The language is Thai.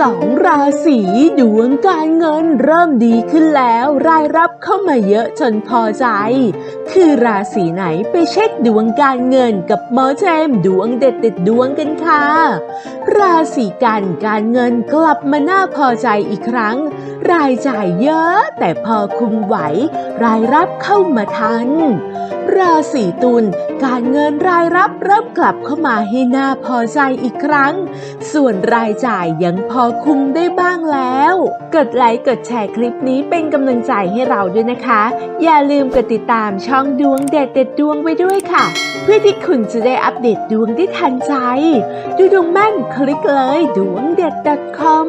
สองราศีดวงการเงินเริ่มดีขึ้นแล้ว รายรับเข้ามาเยอะจนพอใจ คือราศีไหนไปเช็คดวงการเงินกับหมอเจมดวงเด็ดเด็ดดวงกันค่ะ ราศีกันการเงินกลับมาน่าพอใจอีกครั้ง รายจ่ายเยอะแต่พอคุมไหว รายรับเข้ามาทัน ราศีตุล การเงินรายรับเริ่มกลับเข้ามาให้น่าพอใจอีกครั้ง ส่วนรายจ่ายยังพอคุมได้บ้างแล้ว กดไลค์กดแชร์คลิปนี้เป็นกำลังใจให้เราด้วยนะคะ อย่าลืมกดติดตามช่องดวงเด็ดเด็ดดวงไว้ด้วยค่ะ เพื่อที่คุณจะได้อัปเดตดวงได้ทันใจ ดูดวงแม่นคลิกเลยดวงเด็ด .com